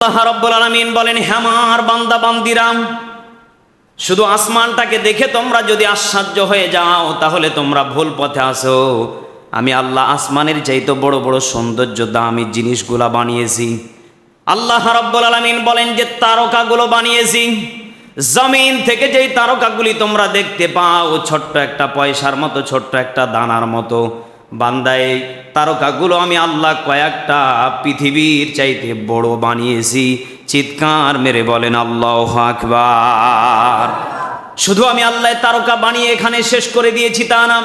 আল্লাহ রাব্বুল বলেন হ্যামার বান্দা বান্দিরাম শুধু আসমানটাকে দেখে তোমরা যদি আশ্চর্য হয়ে যাও, তাহলে তোমরা ভুল পথে আসো আমি আল্লাহ আসমানের চাইতে বড় বড় সৌন্দর্য, দামি জিনিসগুলা বানিয়েছি। আল্লাহ রাব্বুল আলামিন বলেন যে, তারকাগুলো বানিয়েছি। জমিন থেকে যেই তারকাগুলি তোমরা দেখতে পাও, ছোট্ট একটা পয়সার মতো, ছোট্ট একটা দানার মতো বান্দায়, তারকাগুলো আমি আল্লাহ কয়েকটা পৃথিবীর চাইতে বড় বানিয়েছি। চিৎকার মেরে বলেন, আল্লাহ আকবার। শুধু আমি আল্লাহ তারকা বানিয়ে এখানে শেষ করে দিয়েছি তা না।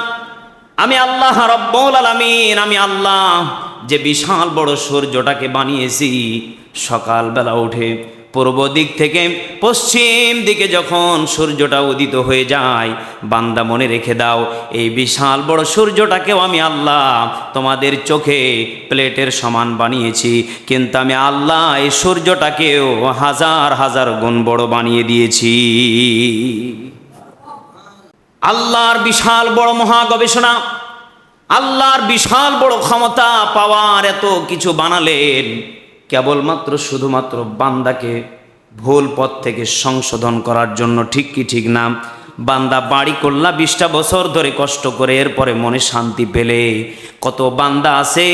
আমি আল্লাহ রব্বুল আলামিন, আমি আল্লাহ যে বিশাল বড় সূর্যটাকে বানিয়েছি। সকালবেলা উঠে পূর্ব দিক থেকে পশ্চিম দিকে যখন সূর্যটা উদিত হয়ে যায়, বান্দা মনে রেখে দাও, এই বিশাল বড় সূর্যটাকেও আমি আল্লাহ তোমাদের চোখে প্লেটের সমান বানিয়েছি। কিন্তু আমি আল্লাহ এই সূর্যটাকেও হাজার হাজার গুণ বড় বানিয়ে দিয়েছি। আল্লাহর বিশাল বড় মহা গবেষণা আল্লাহর বিশাল বড় ক্ষমতা, পাওয়ার এত কিছু বানালেন। কেবলমাত্র শুধুমাত্র বান্দাকে ভুল পথ থেকে সংশোধন করার জন্য ঠিক কি ঠিক না? বান্দা বাড়ি করলা বিশটা বছর ধরে কষ্ট করে, এরপরে মনে শান্তি পেলে। কত বান্দা আছে,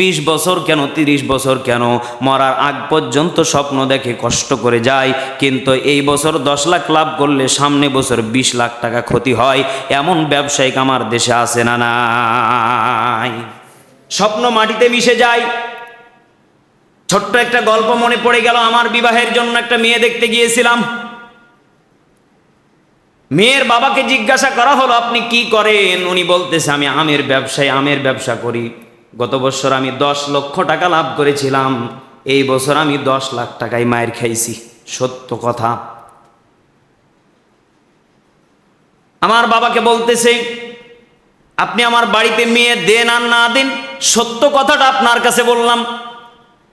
বিশ বছর কেন, তিরিশ বছর কেন? মরার আগ পর্যন্ত স্বপ্ন দেখে কষ্ট করে যায়, কিন্তু এই বছর দশ লাখ লাভ করলে সামনে বছর বিশ লাখ টাকা ক্ষতি হয়। এমন ব্যবসায়িক আমার দেশে আছে না নাই? স্বপ্ন মাটিতে মিশে যায় ছোট্ট একটা গল্প মনে পড়ে গেল। আমার বিবাহের জন্য একটা মেয়ে দেখতে গিয়েছিলাম। মেয়ের বাবাকে জিজ্ঞাসা করা হলো, আপনি কি করেন? উনি বলতেছে, আমি আমের ব্যবসায়, আমের ব্যবসা করি। গত বছর আমি দশ লক্ষ টাকা লাভ করেছিলাম। এই বছর আমি দশ লাখ টাকায় মায়ের খাইছি। সত্য কথা। আমার বাবাকে বলতেছে, আপনি আমার বাড়িতে মেয়ে দেন আর না দেন, সত্য কথাটা আপনার কাছে বললাম।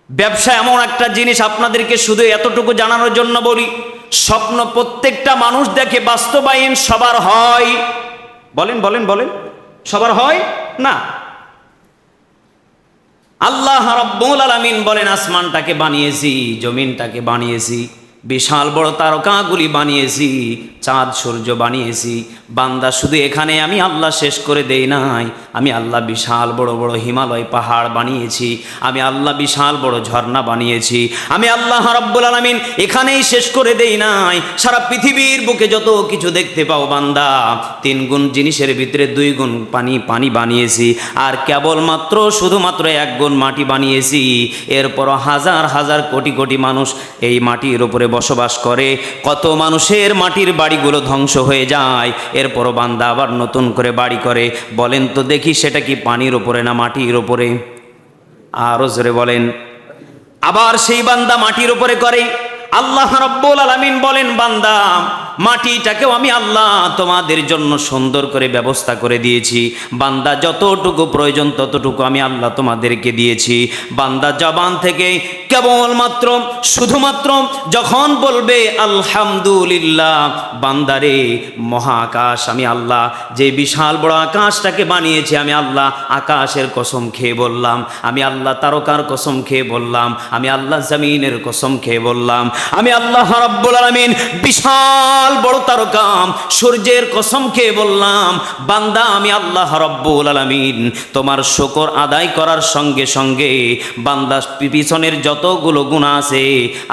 ব্যবসা এমন একটা জিনিস আপনাদেরকে শুধু এতটুকু জানানোর জন্য বলি, স্বপ্ন প্রত্যেকটা মানুষ দেখে বাস্তবায়ন সবার হয়। বলেন বলেন বলেন, সবার হয়? না। আল্লাহ রব্বুল আলামিন বলেন, আসমানটাকে বানিয়েছি, জমিনটাকে বানিয়েছি, বিশাল বড় তারকাগুলি বানিয়েছি চাঁদ সূর্য বানিয়েছি। বান্দা, শুধু এখানে আমি আল্লাহ শেষ করে দেই নাই। আমি আল্লাহ বিশাল বড় বড় হিমালয় পাহাড় বানিয়েছি। আমি আল্লাহ বিশাল বড় ঝর্ণা বানিয়েছি। আমি আল্লাহ রব্বুল আলামিন এখানেই শেষ করে দেই নাই। সারা পৃথিবীর বুকে যত কিছু দেখতে পাও বান্দা, তিন গুণ জিনিসের ভিতরে দুই গুণ পানি পানি বানিয়েছি। আর কেবলমাত্র, শুধুমাত্র এক গুণ মাটি বানিয়েছি। এরপর হাজার হাজার কোটি কোটি মানুষ এই মাটির উপরে বসবাস করে। কত মানুষের মাটির বাড়িগুলো ধ্বংস হয়ে যায়। এরপরও বান্দা আবার নতুন করে বাড়ি করে। বলেন তো দেখি সেটা কি পানির ওপরে না মাটির ওপরে? আরও জোরে বলেন, আবার সেই বান্দা মাটির উপরে করে। আল্লাহ রব্বুল আলামিন বলেন, বান্দা, মাটিটাকেও আমি আল্লাহ তোমাদের জন্য সুন্দর করে ব্যবস্থা করে দিয়েছি। বান্দা যতটুকু প্রয়োজন ততটুকু আমি আল্লাহ তোমাদেরকে দিয়েছি। বান্দা জবান থেকে কেবলমাত্র, শুধুমাত্র যখন বলবে, আলহামদুলিল্লাহ, বান্দারে, মহাকাশ, আমি আল্লাহ, যে বিশাল বড় আকাশটাকে বানিয়েছি, আমি আল্লাহ, আকাশের কসম খেয়ে বললাম, আমি আল্লাহ তারকার কসম খেয়ে বললাম, আমি আল্লাহ জমিনের কসম খেয়ে বললাম, আমি আল্লাহ রব্বুল আলামিন বিশাল বড় তারকাম সূর্যের কসম খেয়ে বললাম, বান্দা, আমি আল্লাহ রব্বুল আলামিন, তোমার শকর আদায় করার সঙ্গে সঙ্গে বান্দা পিছনের যতগুলো গুণা আছে,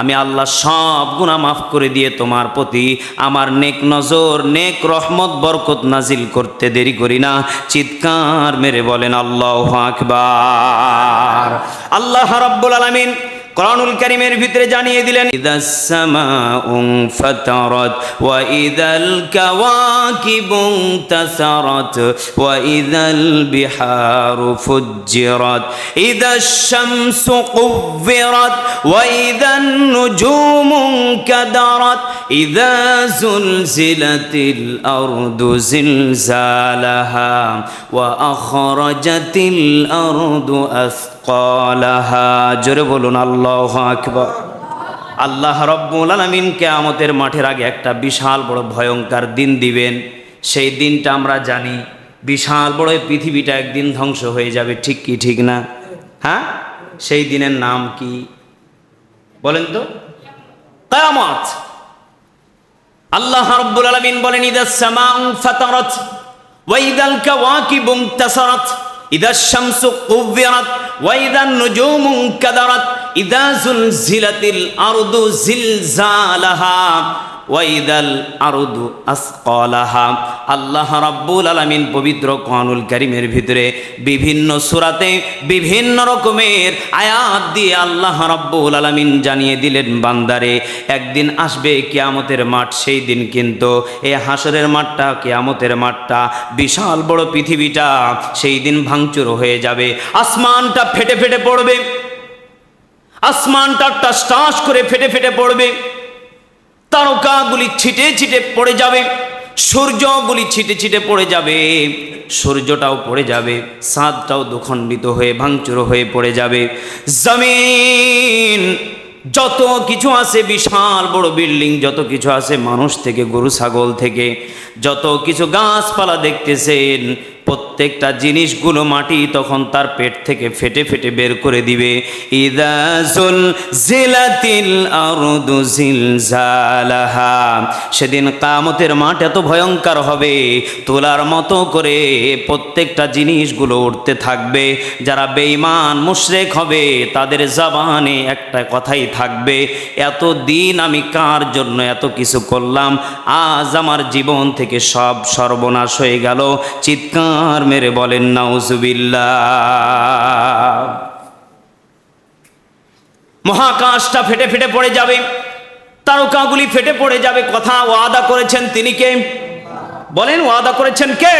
আমি আল্লাহ সব গুণা মাফ করে দিয়ে তোমার প্রতি আমার নেক নজর, নেক রহমত, বরকত নাজিল করতে দেরি করি না। চিৎকার মেরে বলেন, আল্লাহ আকবার। আল্লাহ রব্বুল আলামিন কোরআনুল কারীমের ভিতরে জানিয়ে দিলেন ইদাস সামাউন ফাতারাত, ওয়া ইদাল কাওয়াকিবু তাসারাত, ওয়া ইদাল বিহারু ফুজ্জিরাত ইদাশ শামসু কুব্বিরাত, ওয়া ইদান নুজুমু কাদারাত ইদা জুলজিলাতিল আরদু জিলজালাহা ওয়া আখরাজাতিল আরদু আসকালাহা। জোরে বলুন, আল্লাহু রব্বুল আলামিন কিয়ামতের মাঠের আগে একটা বিশাল বড় ভয়ঙ্কর দিন দিবেন। সেই দিনটা আমরা জানি, বিশাল বড় পৃথিবীটা একদিন ধ্বংস হয়ে যাবে, ঠিক কি, ঠিক না? হ্যাঁ? সেই দিনের নাম কি? বলেন তো। কায়ামত। আল্লাহ রাব্বুল আলামিন বলেন ইদাস সামাউ ফাতারাত, ওয়া ইদাল কাওয়াকিবু ইনতাসারাত ইদাশ শামসু কুবিরাত ওয়া ইদান নুজুমু কাদারাত ইদা জুলজিলাতিল আরদু জিলজালাহা। ওয়াইদাল আরদু আসকালাহা। আল্লাহ রাব্বুল আলামিন পবিত্র কোরআনুল কারীমের ভিতরে বিভিন্ন সূরাতে বিভিন্ন রকমের আয়াত দিয়ে আল্লাহ রাব্বুল আলামিন জানিয়ে দিলেন, বান্দারে, একদিন আসবে কিয়ামতের মাঠ, সেই দিন কিন্তু এই হাসরের মাঠটা, কিয়ামতের মাঠটা, বিশাল বড় পৃথিবীটা, সেই দিন ভাঙচুর হয়ে যাবে। আসমানটা ফেটে ফেটে পড়বে। আসমানটা টাস টাস করে ফেটে ফেটে পড়বে। তারকাগুলি ছিটে ছিটে পড়ে যাবে, সূর্যগুলি ছিটে ছিটে পড়ে যাবে, সূর্যটাও পড়ে যাবে সাদটাও দুখণ্ডিত হয়ে, ভাঙচুর হয়ে পড়ে যাবে। জমিন, যত কিছু আছে, বিশাল বড় বিল্ডিং, যত কিছু আছে, মানুষ থেকে, গরু, ছাগল থেকে, যত কিছু গাছপালা দেখতেছেন প্রত্যেকটা জিনিসগুলো মাটি তখন তার পেট থেকে ফেটে ফেটে বের করে দিবে। ইদাজুল জিলাতিল আরদু সেদিন কামতের মাঠ এত ভয়ঙ্কর হবে, তোলার মতো করে প্রত্যেকটা জিনিসগুলো উঠতে থাকবে। যারা বেঈমান, মুশরেক হবে, তাদের জবানে একটা কথাই থাকবে এত দিন আমি কার জন্য এত কিছু করলাম? আজ আমার জীবন থেকে সব সর্বনাশ হয়ে গেল। চিৎকার মেরে বলেন, নাউজুবিল্লাহ। মহাকাশটা ফেটে ফেটে পড়ে যাবে, তারকাগুলি ফেটে পড়ে যাবে, কথা ওয়াদা করেছেন তিনি কে? বলেন, ওয়াদা করেছেন কে?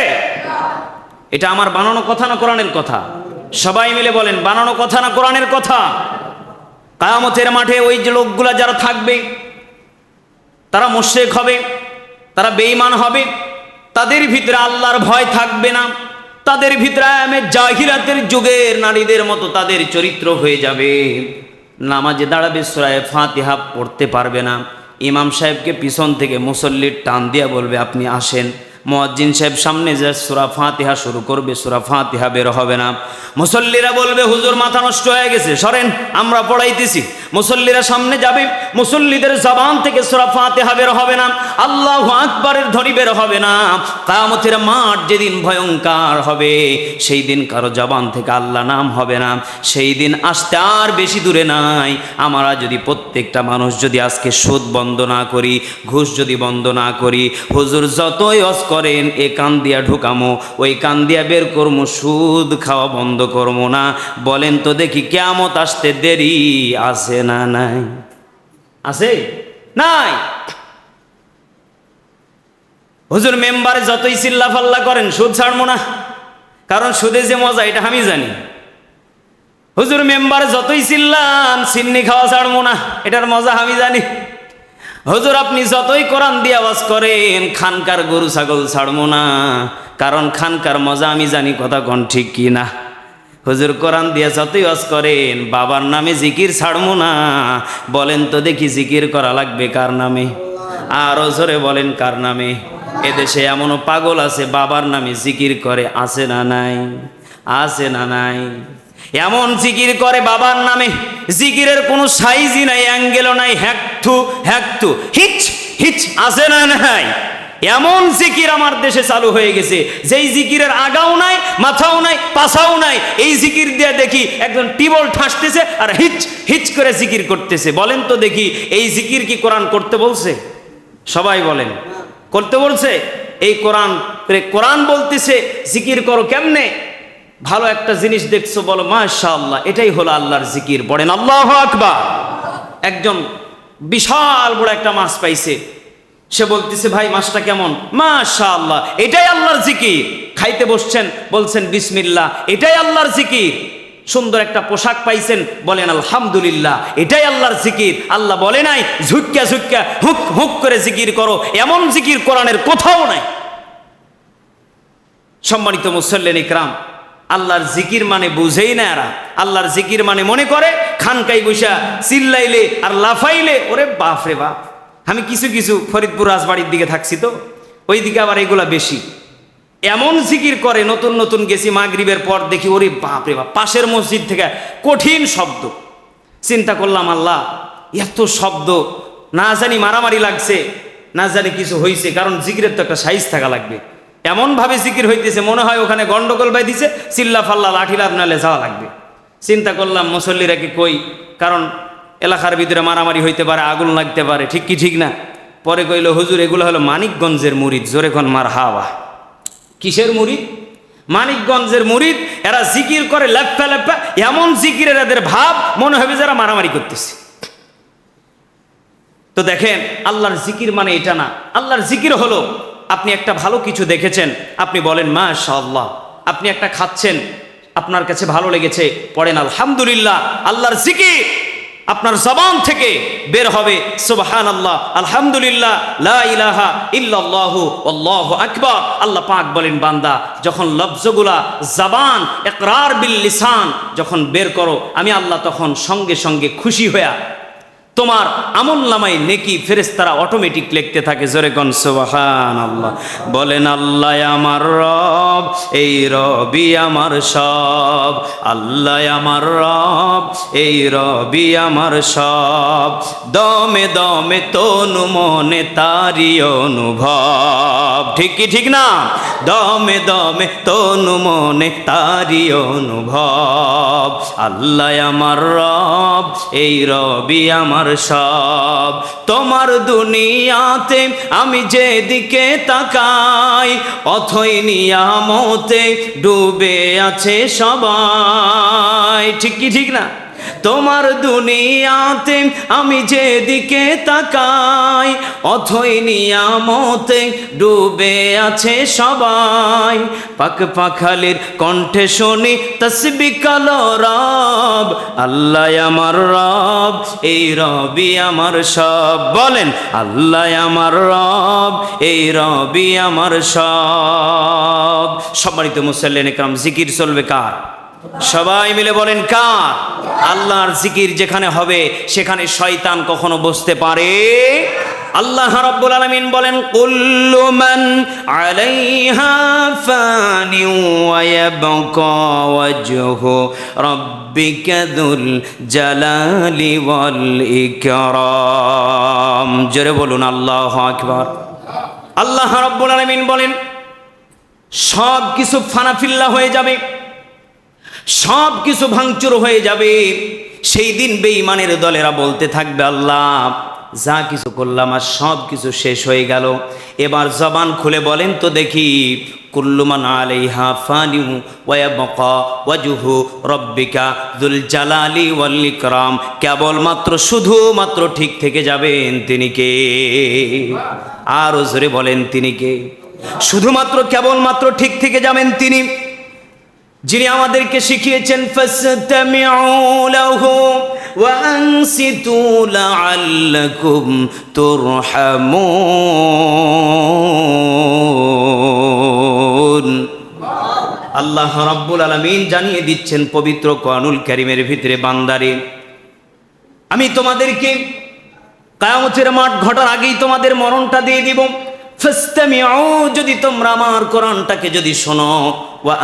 এটা আমার বানানো কথা না কোরআনের কথা? সবাই মিলে বলেন, বানানো কথা না কোরআনের কথা? কায়ামতের মাঠে ওই যে লোকগুলা যারা থাকবে, তারা মোশেক হবে, তারা বেঈমান হবে তাদের ভিতরে আল্লাহর ভয় থাকবে না। তাদের ভিতরে আমি জাহিরাতের যুগের নারীদের মতো তাদের চরিত্র হয়ে যাবে। নামাজে দাঁড়াবে সুরায় ফাঁতিহা পড়তে পারবে না। ইমাম সাহেবকে পিছন থেকে মুসল্লির টান দিয়া বলবে, আপনি আসেন। মোয়াজ্জিন সাহেব সামনে যে সুরা ফাতিহা শুরু করবে, সুরা ফাতিহা বের হবে না। মুসল্লিরা বলবে, হুজুর, মাথা নষ্ট হয়ে গেছে, সরেন, আমরা পড়াইতেছি। মুসল্লিরা সামনে যাবে, মুসল্লিদের জবান থেকে সুরা ফাতিহা বের হবে না, আল্লাহ আকবরের ধ্বনি বের হবে না। কায়ামতের মাঠ যেদিন ভয়ঙ্কর হবে, সেই দিন কারও জবান থেকে আল্লাহ নাম হবে না। সেই দিন আসতে আর বেশি দূরে নাই। আমরা যদি প্রত্যেকটা মানুষ যদি আজকে সুদ বন্ধ না করি, ঘুষ যদি বন্ধ না করি, হুজুর, যতই অস করেন, এ কান দিয়া ঢুকামো, ওই কান দিয়া বের করমো, সুদ খাওয়া বন্ধ করব না। বলেন তো দেখি কেমত আসতে দেরি আছে না নাই? আছে? নাই! হুজুর মেম্বারে যতই চিল্লা ফাল্লা করেন, সুদ ছাড়বো না। কারণ সুদে যে মজা, এটা আমি জানি। হুজুর মেম্বারে যতই চিল্লান চিন্নি খাওয়া ছাড়বো না। এটার মজা আমি জানি। হুজুর, আপনি যতই কোরআন দিয়ে আওয়াজ করেন, খানকার গরু, ছাগল ছাড়বো না। কারণ খানকার মজা, আমি জানি কথা কোন ঠিক কি না। হুজুর, কোরআন দিয়ে যতই ওয়াজ করেন, বাবার নামে জিকির ছাড়বো না। বলেন তো দেখি জিকির করা লাগবে কার নামে? আরও জোরে বলেন কার নামে? এদেশে এমনও পাগল আছে, বাবার নামে জিকির করে, আছে না নাই? আছে না নাই? এমন জিকির করে বাবার নামে। জিকিরের কোনো সাইজই নাই অ্যাঙ্গেলও নাই, হ্যাকথু হ্যাকথু। হিচ হিচ, আছে না নাই? এমন জিকির আমার দেশে চালু হয়ে গেছে। যেই জিকিরের আগাও নাই, মাথাও নাই, পাছাও নাই, এই জিকির দিয়ে দেখি একজন টিবল ঠাসতেছে আর হিচ হিচ করে জিকির করতেছে। বলেন তো দেখি, এই জিকির কি কোরআন করতে বলছে? সবাই বলেন। করতে বলছে? এই কোরআন কোরআন বলতেছে, জিকির করো কেমনে? ভালো একটা জিনিস দেখছ বলো, মাশাআল্লাহ, এটাই হলো আল্লাহর জিকির। পড়েন আল্লাহ আকবার। একজন বিশাল বড় একটা মাছ পাইছে। সে বলতেছে, ভাই, মাছটা কেমন? মাশাআল্লাহ, এটাই আল্লাহর জিকির। খাইতে বসছেন, বলছেন, বিসমিল্লাহ, এটাই আল্লাহর জিকির। সুন্দর একটা পোশাক পাইছেন, বলেন, আলহামদুলিল্লাহ, এটাই আল্লাহর জিকির। আল্লাহ বলে নাই ঝুক্কা ঝুক্কা হুক হুক করে জিকির করো। এমন জিকির কোরআনের কোথাও নাই। সম্মানিত মুসল্লেন ইকরাম আল্লাহর জিকির মানে বুঝেই না এরা। আল্লাহর জিকির মানে মনে করে খানকাই বৈশা চিল্লাইলে আর লাফাইলে, ওরে বাপ রে বাপ। আমি কিছু কিছু ফরিদপুর রাজবাড়ির দিকে থাকছি তো ওই দিকে আবার এগুলা বেশি। এমন জিকির করে, নতুন নতুন গেছি মাগরিবের পর দেখি, ওরে বাপ রে বাপ, পাশের মসজিদ থেকে কঠিন শব্দ। চিন্তা করলাম, আল্লাহ, এত শব্দ, না জানি মারামারি লাগছে, না জানি কিছু হয়েছে কারণ জিকিরের তো একটা সাইজ থাকা লাগবে। এমনভাবে জিকির হইতেছে, মনে হয় ওখানে গন্ডগোল বাই দিছে চিল্লা ফাল্লা লাঠি লাভ নালে যাওয়া লাগবে। চিন্তা করলাম মুসল্লিরা কি কই? কারণ এলাকার ভিতরে মারামারি হইতে পারে, আগুন লাগতে পারে, ঠিক কি ঠিক না? পরে কইল, হুজুর, এগুলো হলো মানিকগঞ্জের মুরিদ, জোরে খন মার হাওয়া। কিসের মুরিদ? মানিকগঞ্জের মুরিদ, এরা জিকির করে লেপ্পা লেপ্পা, এমন জিকিরের এদের ভাব, মনে হবে যারা মারামারি করতেছে। তো দেখেন, আল্লাহর জিকির মানে এটা না। আল্লাহর জিকির হলো আপনি একটা ভালো কিছু দেখেছেন, আপনি বলেন মা আল্লাহ আপনি একটা খাচ্ছেন, আপনার কাছে ভালো লেগেছে, পড়েন, আলহামদুলিল্লাহ, আল্লাহর জিকির আপনার জবান থেকে বের হবে সুবহান আল্লাহ আলহামদুলিল্লাহ, লা ইলাহা ইল্লাল্লাহু, আল্লাহু আকবার। আল্লাহ পাক বলেন, বান্দা, যখন লফজগুলা, জবান, ইকরার বিল লিসান যখন বের করো, আমি আল্লাহ তখন সঙ্গে সঙ্গে খুশি হইয়া তোমার আমল নামাই নেকি ফেরেস্তারা অটোমেটিক লিখতে থাকে, জোরে কন সুবহান আল্লাহ বলেন, আল্লাহ আমার রব, এই রবি আমার সব। আল্লাহ আমার রব, এই রবি আমার সব। দমে দমে তনু মনে তারি অনুভব। ঠিক কি ঠিক না? দমে দমে তনু মনে তারি অনুভব। আল্লাহ আমার রব, এই রবি আমার সব, তোমার দুনিয়াতে আমি যেদিকে তাকাই, অথই নিয়ামতে ডুবে আছে সবাই। ঠিক কি, ঠিক না? তোমার দুনিয়াতে আমি যেদিকে তাকাই, অথই নিয়ামতে ডুবে আছে সবাই। পাক পাখালির কণ্ঠে শুনি তসবি কালো রব, আল্লাহ আমার রব, এই রবি আমার সব। বলেন, আল্লাহ আমার রব, এই রবি আমার সব। সম্মানিত মুসল্লেন একরাম, জিকির চলবে কার? সবাই মিলে বলেন কার? আল্লাহর জিকির যেখানে হবে, সেখানে শয়তান কখনো বসতে পারে? আল্লাহ রাব্বুল আলামিন বলেন, কুল্লু মান আলাইহা ফানি ওয়া ইয়াবকা ওয়াজহু রাব্বিকা যুল জালালি ওয়াল ইকরাম। জোরে বলুন, আল্লাহু আকবার। আল্লাহ রাব্বুল আলামিন বলেন সব কিছু ফানাফিল্লা হয়ে যাবে। সব কিছু ভাঙচুর হয়ে যাবে। সেই দিন বেঈমানের দলেরা বলতে থাকবে, আল্লাহ, যা কিছু করলাম আর সব কিছু শেষ হয়ে গেল। এবার জবান খুলে বলেন তো দেখি কুল্লুমান আলাইহা ফানিউ ওয়াবকা ওয়াজুহু রব্বিকা দুল জালালি ওয়াল কেবলমাত্র, শুধুমাত্র ঠিক থেকে যাবেন তিনি কে? আরও জোরে বলেন তিনি কে? শুধুমাত্র, কেবলমাত্র ঠিক থেকে যাবেন তিনি। যিনি আমাদেরকে শিখিয়েছেন আল্লাহ রাব্বুল আলামিন জানিয়ে দিচ্ছেন পবিত্র কোরআনুল কারীমের ভিতরে, বান্দারে, আমি তোমাদেরকে কায়ামতের মাঠ ঘটার আগেই তোমাদের মরণটা দিয়ে দিব। যদি তোমরা আমার কোরআনটাকে যদি শোনো। ওয়া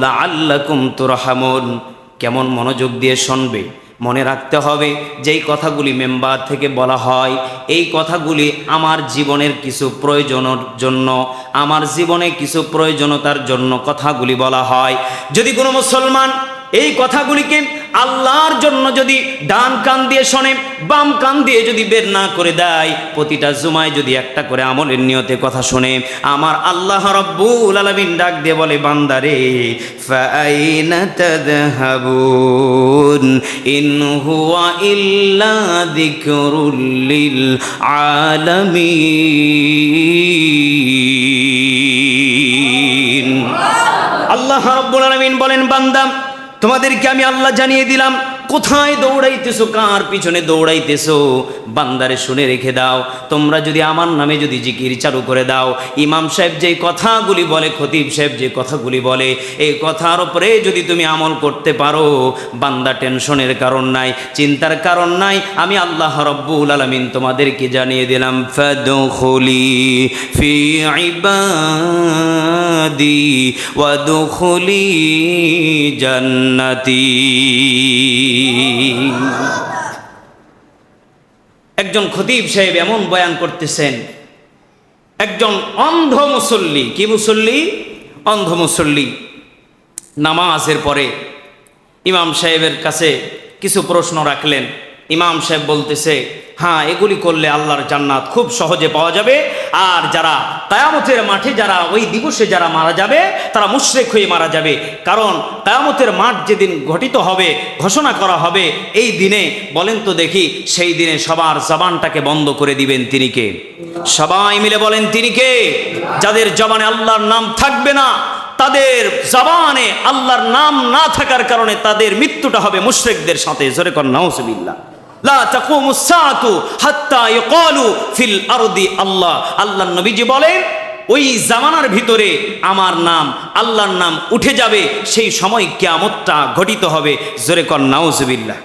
লাআল্লাকুম তুরহামুন। কেমন মনোযোগ দিয়ে শুনবে, মনে রাখতে হবে, যেই কথাগুলি মেম্বার থেকে বলা হয়, এই কথাগুলি আমার জীবনের কিছু প্রয়োজনের জন্য, আমার জীবনে কিছু প্রয়োজনতার জন্য কথাগুলি বলা হয়। যদি কোনো মুসলমান এই কথাগুলিকে আল্লাহর জন্য যদি ডান কান দিয়ে শোনে বাম কান দিয়ে যদি বের না করে দেয় প্রতিটা জুমায় যদি একটা করে আমলের নিয়তে কথা শোনে আমার আল্লাহ রব্বুল আলামিন ডাক দিয়ে বলে বান্দারে ইন হুয়া ইল্লা যিকরুল আলামিন। আল্লাহ রব্বুল আলামিন বলেন বান্দা তোমাদেরকে আমি আল্লাহ জানিয়ে দিলাম কোথায় দৌড়াইতেছো? কার পিছনে দৌড়াইতেছো? বান্দারে শুনে রেখে দাও। তোমরা যদি আমার নামে যদি জিকির চালু করে দাও, ইমাম সাহেব যে কথাগুলি বলে, খতিব সাহেব যে কথাগুলি বলে, এই কথার উপরে যদি তুমি আমল করতে পারো, বান্দা টেনশনের কারণ নাই, চিন্তার কারণ নাই। আমি আল্লাহ রব্বুল আলমিন তোমাদেরকে জানিয়ে দিলাম ফি ওয়াদখুলি জান্নাতি। একজন খতিব সাহেব এমন বয়ান করতেছেন, একজন অন্ধ মুসল্লি। কি মুসল্লি? অন্ধ মুসল্লি। নামাজের পরে ইমাম সাহেবের কাছে কিছু প্রশ্ন রাখলেন। ইমাম সাহেব বলতেছে হ্যাঁ এগুলি করলে আল্লাহর জান্নাত খুব সহজে পাওয়া যাবে। আর যারা কায়ামতের মাঠে যারা ওই দিবসে যারা মারা যাবে, তারা মুশরেক হয়ে মারা যাবে। কারণ কায়ামতের মাঠ যেদিন ঘটিত হবে, ঘোষণা করা হবে, এই দিনে, বলেন তো দেখি, সেই দিনে সবার জবানটাকে বন্ধ করে দিবেন তিনি কে? সবাই মিলে বলেন তিনি কে? যাদের জবানে আল্লাহর নাম থাকবে না, তাদের জবানে আল্লাহর নাম না থাকার কারণে তাদের মৃত্যুটা হবে মুশরিকদের সাথে। জোরে কর, নাউজুবিল্লাহ। আল্লাহ। আল্লাহর নবীজি বলেন, ওই জামানার ভিতরে আমার নাম, আল্লাহর নাম উঠে যাবে, সেই সময় কিয়ামতটা ঘটিত হবে। জোরে কর, নাউজুবিল্লাহ।